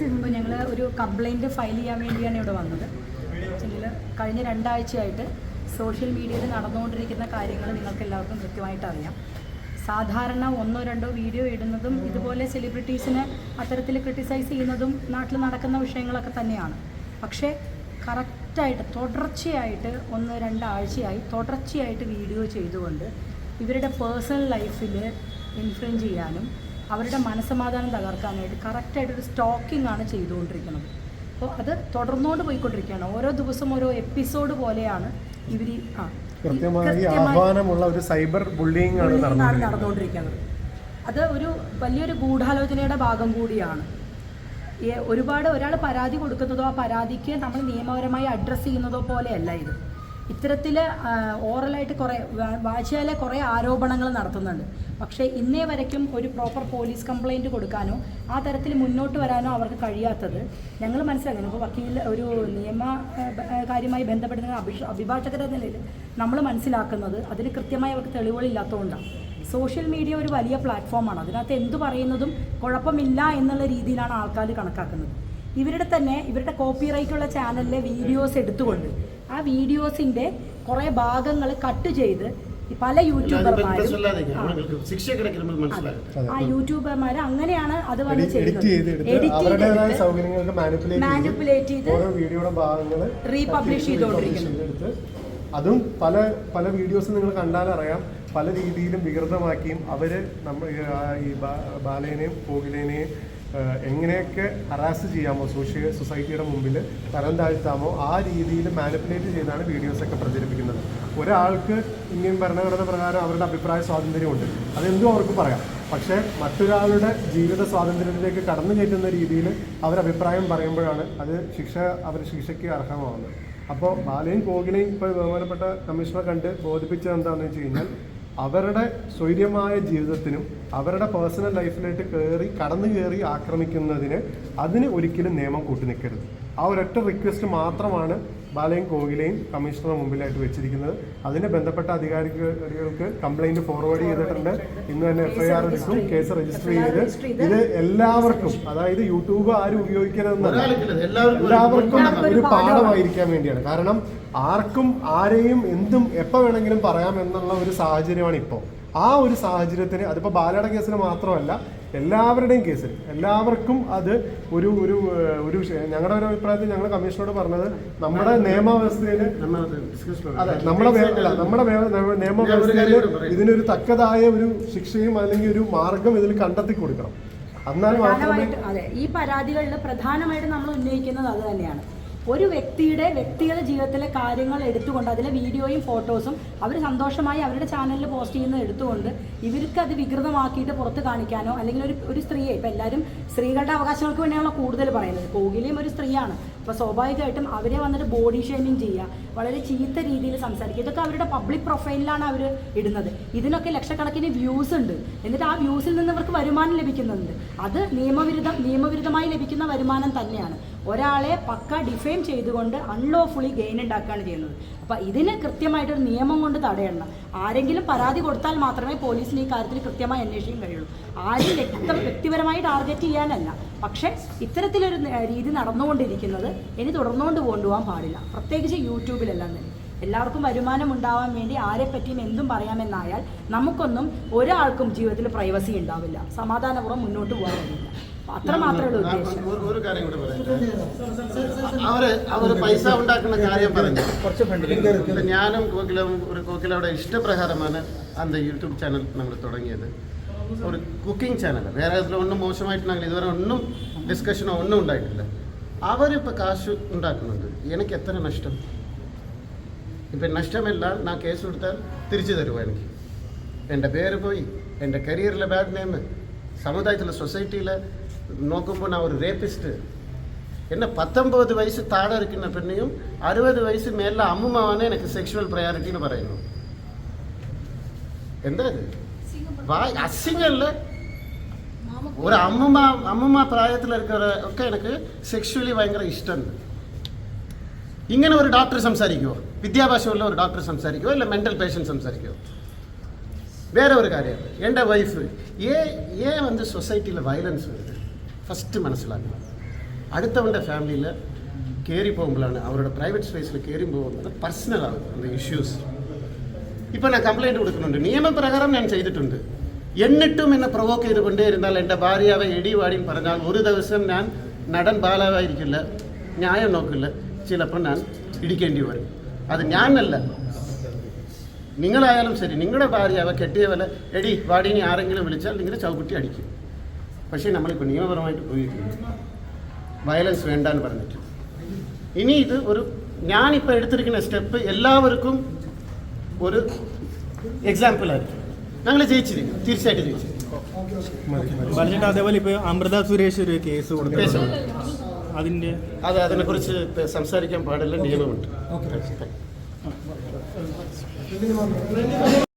ദിവസത്തിന് മുമ്പ് ഞങ്ങൾ ഒരു കംപ്ലൈന്റ് ഫയൽ ചെയ്യാൻ വേണ്ടിയാണ് ഇവിടെ വന്നത്. വെച്ചെങ്കിൽ കഴിഞ്ഞ രണ്ടാഴ്ചയായിട്ട് സോഷ്യൽ മീഡിയയിൽ നടന്നുകൊണ്ടിരിക്കുന്ന കാര്യങ്ങൾ നിങ്ങൾക്ക് എല്ലാവർക്കും കൃത്യമായിട്ട് അറിയാം. സാധാരണ ഒന്നോ രണ്ടോ വീഡിയോ ഇടുന്നതും ഇതുപോലെ സെലിബ്രിറ്റീസിനെ അത്തരത്തിൽ ക്രിട്ടിസൈസ് ചെയ്യുന്നതും നാട്ടിൽ നടക്കുന്ന വിഷയങ്ങളൊക്കെ തന്നെയാണ്. പക്ഷേ കറക്റ്റായിട്ട് തുടർച്ചയായിട്ട് ഒന്ന് രണ്ടാഴ്ചയായി തുടർച്ചയായിട്ട് വീഡിയോ ചെയ്തുകൊണ്ട് ഇവരുടെ പേഴ്സണൽ ലൈഫിൽ ഇൻഫ്ലുവൻസ് ചെയ്യാനും അവരുടെ മനസ്സമാധാനം തകർക്കാനായിട്ട് കറക്റ്റായിട്ടൊരു സ്റ്റോക്കിംഗ് ആണ് ചെയ്തുകൊണ്ടിരിക്കുന്നത്. അപ്പോൾ അത് തുടർന്നുകൊണ്ട് പോയിക്കൊണ്ടിരിക്കുകയാണ്. ഓരോ ദിവസം ഓരോ എപ്പിസോഡ് പോലെയാണ് ഇവർ ആ ആഹ്വാനമുള്ള ഒരു സൈബർ ബുള്ളിങ് ആണ് നടന്നുകൊണ്ടിരിക്കുന്നത്. അത് ഒരു വലിയൊരു ഗൂഢാലോചനയുടെ ഭാഗം കൂടിയാണ്. ഈ ഒരുപാട് ഒരാൾ പരാതി കൊടുക്കുന്നതോ ആ പരാതിക്ക് നമ്മൾ നിയമപരമായി അഡ്രസ്സ് ചെയ്യുന്നതോ പോലെയല്ല ഇത്. ഇത്തരത്തിൽ ഓറലായിട്ട് കുറേ വാശിയാലെ കുറേ ആരോപണങ്ങൾ നടത്തുന്നുണ്ട്. പക്ഷേ ഇന്നേ വരയ്ക്കും ഒരു പ്രോപ്പർ പോലീസ് കംപ്ലൈന്റ് കൊടുക്കാനോ ആ തരത്തിൽ മുന്നോട്ട് വരാനോ അവർക്ക് കഴിയാത്തത്. ഞങ്ങൾ മനസ്സിലാക്കുന്നു ഇപ്പോൾ വക്കീൽ ഒരു നിയമ കാര്യമായി ബന്ധപ്പെടുന്ന അഭിഷ നിലയിൽ നമ്മൾ മനസ്സിലാക്കുന്നത് അതിന് കൃത്യമായി അവർക്ക് തെളിവുകളില്ലാത്തതുകൊണ്ടാണ് സോഷ്യൽ മീഡിയ ഒരു വലിയ പ്ലാറ്റ്ഫോമാണ്. അതിനകത്ത് എന്തു പറയുന്നതും കുഴപ്പമില്ല എന്നുള്ള രീതിയിലാണ് ആൾക്കാർ കണക്കാക്കുന്നത്. ഇവരുടെ തന്നെ ഇവരുടെ കോപ്പിറൈറ്റുള്ള ചാനലിലെ വീഡിയോസ് എടുത്തുകൊണ്ട് ആ വീഡിയോസിന്റെ കുറേ ഭാഗങ്ങൾ കട്ട് ചെയ്ത് പല യൂട്യൂബർമാരും ആ. യൂട്യൂബർമാര് അങ്ങനെയാണ് അത് വന്ന് ചെയ്യുന്നത്. മാനിപ്പുലേറ്റ് ചെയ്ത് റീപബ്ലിഷ് ചെയ്തുകൊണ്ടിരിക്കുന്നത് അതും പല പല വീഡിയോസ് നിങ്ങൾ കണ്ടാൽ അറിയാം പല രീതിയിലും വികൃതമാക്കിയും അവർ നമ്മൾ ഈ ബാലേനെയും പോകിലേനെയും എങ്ങനെയൊക്കെ ഹറാസ് ചെയ്യാമോ സോഷ്യ സൊസൈറ്റിയുടെ മുമ്പിൽ തരം താഴ്ത്താമോ ആ രീതിയിൽ മാനിപ്പുലേറ്റ് ചെയ്താണ് വീഡിയോസൊക്കെ പ്രചരിപ്പിക്കുന്നത്. ഒരാൾക്ക് ഇന്ത്യൻ ഭരണഘടന പ്രകാരം അവരുടെ അഭിപ്രായ സ്വാതന്ത്ര്യമുണ്ട്. അതെന്തും അവർക്ക് പറയാം. പക്ഷേ മറ്റൊരാളുടെ ജീവിത സ്വാതന്ത്ര്യത്തിലേക്ക് കടന്നു കയറ്റുന്ന രീതിയിൽ അവരഭിപ്രായം പറയുമ്പോഴാണ് അത് ശിക്ഷ അവർ ശിക്ഷയ്ക്ക് അർഹമാവുന്നത്. അപ്പോൾ ബാലയും കോഗിനെയും ഇപ്പോൾ ബഹുമാനപ്പെട്ട കമ്മീഷണർ കണ്ട് ബോധിപ്പിച്ചത് എന്താണെന്ന് വെച്ച് കഴിഞ്ഞാൽ അവരുടെ സ്വൈര്യമായ ജീവിതത്തിനും അവരുടെ പേഴ്സണൽ ലൈഫിലായിട്ട് കയറി കടന്നു കയറി ആക്രമിക്കുന്നതിന് അതിന് ഒരിക്കലും നിയമം കൂട്ടി നിൽക്കരുത് ആ ഒരൊറ്റ റിക്വസ്റ്റ് മാത്രമാണ് ബാലയും കോകിലയും കമ്മീഷണർ മുമ്പിലായിട്ട് വെച്ചിരിക്കുന്നത്. അതിന് ബന്ധപ്പെട്ട അധികാരികൾക്ക് കംപ്ലൈന്റ് ഫോർവേഡ് ചെയ്തിട്ടുണ്ട്. ഇന്ന് തന്നെ എഫ്ഐആർ എടുക്കും കേസ് രജിസ്റ്റർ ചെയ്ത്. ഇത് എല്ലാവർക്കും അതായത് യൂട്യൂബ് ആരും ഉപയോഗിക്കരുതെന്നല്ല ഒരാൾക്കില്ല എല്ലാവർക്കും ഒരു പാഠമായിരിക്കാൻ വേണ്ടിയാണ്. കാരണം ആർക്കും ആരെയും എന്തും എപ്പോൾ വേണമെങ്കിലും പറയാം എന്നുള്ള ഒരു സാഹചര്യമാണ് ഇപ്പോൾ. ആ ഒരു സാഹചര്യത്തിന് അതിപ്പോൾ ബാലയുടെ കേസിന് മാത്രമല്ല എല്ലാവരുടെയും കേസിൽ എല്ലാവർക്കും അത് ഒരു ഒരു ഒരു ഞങ്ങളുടെ ഒരു അഭിപ്രായത്തിൽ ഞങ്ങൾ കമ്മീഷനോട് പറഞ്ഞത് നമ്മുടെ നിയമവ്യവസ്ഥയിൽ നമ്മൾ ഡിസ്കസ് അതെ നമ്മുടെ നമ്മുടെ നിയമവ്യവസ്ഥയിൽ ഇതിനൊരു തക്കതായ ഒരു ശിക്ഷയും അല്ലെങ്കിൽ ഒരു മാർഗം ഇതിൽ കണ്ടെത്തി കൊടുക്കണം. അതെ ഈ പരാതികളിൽ പ്രധാനമായിട്ട് നമ്മൾ ഉന്നയിക്കുന്നത് അത് തന്നെയാണ്. ഒരു വ്യക്തിയുടെ വ്യക്തിഗത ജീവിതത്തിലെ കാര്യങ്ങൾ എടുത്തുകൊണ്ട് അതിലെ വീഡിയോയും ഫോട്ടോസും അവർ സന്തോഷമായി അവരുടെ ചാനലിൽ പോസ്റ്റ് ചെയ്യുന്നത് എടുത്തുകൊണ്ട് ഇവർക്ക് അത് വികൃതമാക്കിയിട്ട് പുറത്ത് കാണിക്കാനോ അല്ലെങ്കിൽ ഒരു ഒരു സ്ത്രീയെ ഇപ്പം എല്ലാവരും സ്ത്രീകളുടെ അവകാശങ്ങൾക്ക് വേണ്ടിയാണല്ലോ കൂടുതൽ പറയുന്നത്. കോകിലയും ഒരു സ്ത്രീയാണ്. അപ്പോൾ സ്വാഭാവികമായിട്ടും അവരെ വന്നിട്ട് ബോഡി ഷേമിങ് ചെയ്യുക വളരെ ചീത്ത രീതിയിൽ സംസാരിക്കുക. ഇതൊക്കെ അവരുടെ പബ്ലിക് പ്രൊഫൈലിലാണ് അവർ ഇടുന്നത്. ഇതിനൊക്കെ ലക്ഷക്കണക്കിന് വ്യൂസ് ഉണ്ട്. എന്നിട്ട് ആ വ്യൂസിൽ നിന്ന് അവർക്ക് വരുമാനം ലഭിക്കുന്നുണ്ട്. അത് നിയമവിരുദ്ധം നിയമവിരുദ്ധമായി ലഭിക്കുന്ന വരുമാനം തന്നെയാണ്. ഒരാളെ പക്ക ഡിഫെയിം ചെയ്തുകൊണ്ട് അൺലോഫുള്ളി ഗെയിൻ ഉണ്ടാക്കുകയാണ് ചെയ്യുന്നത്. അപ്പോൾ ഇതിന് കൃത്യമായിട്ടൊരു നിയമം കൊണ്ട് തടയണം. ആരെങ്കിലും പരാതി കൊടുത്താൽ മാത്രമേ പോലീസിന് ഈ കാര്യത്തിൽ കൃത്യമായി അന്വേഷിക്കാൻ കഴിയുള്ളൂ. ആരും വ്യക്തം വ്യക്തിപരമായി ടാർഗറ്റ് ചെയ്യാനല്ല. പക്ഷേ ഇത്തരത്തിലൊരു രീതി നടന്നുകൊണ്ടിരിക്കുന്നത് ഇനി തുടർന്നുകൊണ്ട് കൊണ്ടുപോകാൻ പാടില്ല. പ്രത്യേകിച്ച് യൂട്യൂബിലെല്ലാം തന്നെ. എല്ലാവർക്കും വരുമാനം ഉണ്ടാവാൻ വേണ്ടി ആരെ പറ്റിയും എന്തും പറയാമെന്നായാൽ നമുക്കൊന്നും ഒരാൾക്കും ജീവിതത്തിൽ പ്രൈവസി ഉണ്ടാവില്ല. സമാധാനപൂർവം മുന്നോട്ട് പോകാൻ കഴിയില്ല. അപ്പൊ അത്ര മാത്രമേ ഉള്ളൂ ഒരു- കാര്യം കൂടെ പറയാം. അവർ അവർ പൈസ ഉണ്ടാക്കുന്ന കാര്യം പറഞ്ഞു. ഇപ്പൊ ഞാനും കോക്കിലും ഒരു കോക്കിലയുടെ ഇഷ്ടപ്രകാരമാണ് അന്ത യൂട്യൂബ് ചാനൽ നമ്മൾ തുടങ്ങിയത്. ഒരു കുക്കിംഗ് ചാനൽ വേറെ ഇതിലൊന്നും മോശമായിട്ടുണ്ടെങ്കിൽ ഇതുവരെ ഒന്നും ഡിസ്കഷനോ ഒന്നും ഉണ്ടായിട്ടില്ല. അവരിപ്പോൾ കാശ് ഉണ്ടാക്കുന്നുണ്ട്. എനിക്ക് എത്ര നഷ്ടം? ഇപ്പം നഷ്ടമല്ല ഞാൻ കേസ് കൊടുത്താൽ തിരിച്ചു തരുമോ എനിക്ക്? എന്റെ പേര് പോയി. എന്റെ കരിയറിലെ ബാഡ് നെയിം സമുദായത്തിലെ സൊസൈറ്റിയിൽ നോക്കുമ്പോൾ ഞാൻ ഒരു റേപ്പിസ്റ്റ് എന്നെ പത്തൊമ്പത് വയസ്സ് താഴെ ഇരിക്കുന്ന പെണ്ണെയും അറുപത് വയസ്സ് മേലെ അമ്മുമാണ് എനിക്ക് സെക്ഷുവൽ പ്രയോറിറ്റി എന്ന് പറയുന്നു എന്താ ഇത് വായ് അസിങ്ങല്ല ഒരു അമ്മുമ്മ അമ്മുമ്മ പ്രായത്തിൽ ഇരിക്കുന്ന ഒക്കെ എനിക്ക് സെക്ഷുവലി ഭയങ്കര ഇഷ്ടമുണ്ട് ഇങ്ങനെ ഒരു ഡോക്ടർ സംസാരിക്കുമോ വിദ്യാഭ്യാസമുള്ള ഒരു ഡോക്ടർ സംസാരിക്കുമോ ഇല്ല മെൻ്റൽ പേഷ്യൻ്റ് സംസാരിക്കുമോ வேற ஒரு காரியம் என் ஒய்ஃபு ஏன் ஏன் வந்து சொசைட்டியில் வயலன்ஸ் வருது ഫസ്റ്റ് മനസ്സിലാക്കണം. അടുത്തവന്റെ ഫാമിലിയിൽ കയറി പോകുമ്പോഴാണ് അവരുടെ പ്രൈവറ്റ് സ്പേസിൽ കയറി പോകുന്നത് പേഴ്സണലാകും അത് ഇഷ്യൂസ് ഇപ്പോൾ ഞാൻ കംപ്ലൈന്റ് കൊടുക്കുന്നുണ്ട്. നിയമപ്രകാരം ഞാൻ ചെയ്തിട്ടുണ്ട്. എന്നിട്ടും എന്നെ പ്രൊവോക്ക് ചെയ്തുകൊണ്ടേ ഇരുന്നാൽ എന്റെ ഭാര്യാവെ വാടി പറഞ്ഞാൽ ഒരു ദിവസം ഞാൻ നടൻ ബാലാവായിരിക്കില്ല ന്യായം നോക്കില്ല ചിലപ്പോൾ ഞാൻ ഇടിക്കേണ്ടി വരും. അത് ഞാനല്ല. നിങ്ങളായാലും ശരി നിങ്ങളുടെ ഭാര്യാവെ കെട്ടിയവലെ എടി വാടിനി ആരെങ്കിലും വിളിച്ചാൽ നിങ്ങൾ ചവിട്ടി അടിക്കും. പക്ഷേ നമ്മളിപ്പോൾ നിയമപരമായിട്ട് ഉപയോഗിക്കുന്നു വയലൻസ് വേണ്ടെന്ന് പറഞ്ഞിട്ട്. ഇനി ഇത് ഒരു ഞാനിപ്പോൾ എടുത്തിരിക്കുന്ന സ്റ്റെപ്പ് എല്ലാവർക്കും ഒരു എക്സാമ്പിൾ ആയിരിക്കും. ഞങ്ങൾ ജയിച്ചിരിക്കും തീർച്ചയായിട്ടും ജയിച്ചിരിക്കും പറഞ്ഞിട്ട് അതേപോലെ ഇപ്പൊ അമൃത സുരേഷ് ഒരു കേസ് കൊടുത്തു. അതിന്റെ അതിനെക്കുറിച്ച് സംസാരിക്കാൻ പാടില്ല നിയമമുണ്ട്.